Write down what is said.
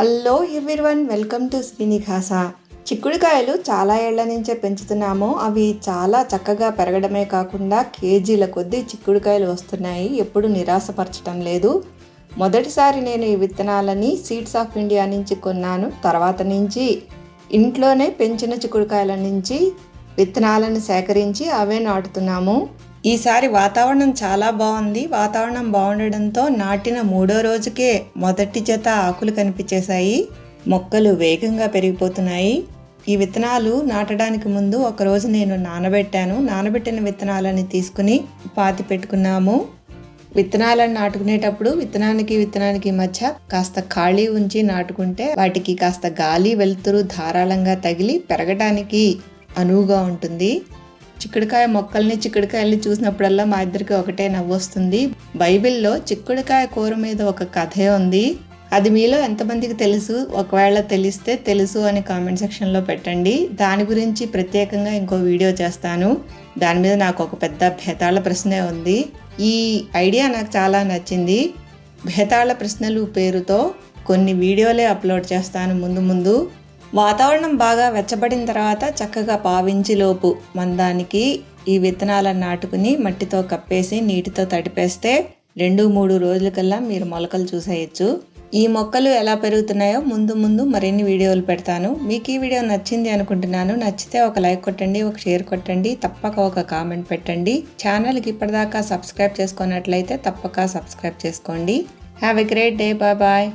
Hello everyone welcome to శ్రీనిఘాస చిక్కుడుకాయలు చాలా ఏళ్ళ నుంచే పెంచుతున్నాము. అవి చాలా చక్కగా పెరగడమే కాకుండా కేజీల కొద్దీ చిక్కుడుకాయలు వస్తున్నాయి. ఎప్పుడు నిరాశపరచడం లేదు. మొదటిసారి నేను ఈ విత్తనాలని సీడ్స్ ఆఫ్ ఇండియా నుంచి కొన్నాను. తర్వాత నుంచి ఇంట్లోనే పెంచిన చిక్కుడుకాయల నుంచి విత్తనాలను సేకరించి అవే నాటుతున్నాము. ఈసారి వాతావరణం చాలా బాగుంది. వాతావరణం బాగుండడంతో నాటిన మూడో రోజుకే మొదటి జత ఆకులు కనిపించేశాయి. మొక్కలు వేగంగా పెరిగిపోతున్నాయి. ఈ విత్తనాలు నాటడానికి ముందు ఒకరోజు నేను నానబెట్టాను. నానబెట్టిన విత్తనాలని తీసుకుని పాతి పెట్టుకున్నాము. విత్తనాలను నాటుకునేటప్పుడు విత్తనానికి విత్తనానికి మధ్య కాస్త ఖాళీ ఉంచి నాటుకుంటే వాటికి కాస్త గాలి వెలుతురు ధారాళంగా తగిలి పెరగడానికి అనువుగా ఉంటుంది. చిక్కుడుకాయ మొక్కల్ని చిక్కుడుకాయల్ని చూసినప్పుడల్లా మా ఇద్దరికి ఒకటే నవ్వు వస్తుంది. బైబిల్లో చిక్కుడుకాయ కూర మీద ఒక కథే ఉంది. అది మీలో ఎంతమందికి తెలుసు? ఒకవేళ తెలిస్తే తెలుసు అని కామెంట్ సెక్షన్లో పెట్టండి. దాని గురించి ప్రత్యేకంగా ఇంకో వీడియో చేస్తాను. దాని మీద నాకు ఒక పెద్ద భేతాళ ప్రశ్నే ఉంది. ఈ ఐడియా నాకు చాలా నచ్చింది. భేతాళ ప్రశ్నలు పేరుతో కొన్ని వీడియోలే అప్లోడ్ చేస్తాను ముందు ముందు. వాతావరణం బాగా వెచ్చబడిన తర్వాత చక్కగా పావించిలోపు మందానికి ఈ విత్తనాలను నాటుకుని మట్టితో కప్పేసి నీటితో తడిపేస్తే రెండు మూడు రోజులకల్లా మీరు మొలకలు చూసేయచ్చు. ఈ మొక్కలు ఎలా పెరుగుతున్నాయో ముందు ముందు మరిన్ని వీడియోలు పెడతాను. మీకు ఈ వీడియో నచ్చింది అనుకుంటున్నాను. నచ్చితే ఒక లైక్ కొట్టండి ఒక షేర్ కొట్టండి తప్పక ఒక కామెంట్ పెట్టండి. ఛానల్కి ఇప్పటిదాకా సబ్స్క్రైబ్ చేసుకున్నట్లయితే తప్పక సబ్స్క్రైబ్ చేసుకోండి. Have a great day bye bye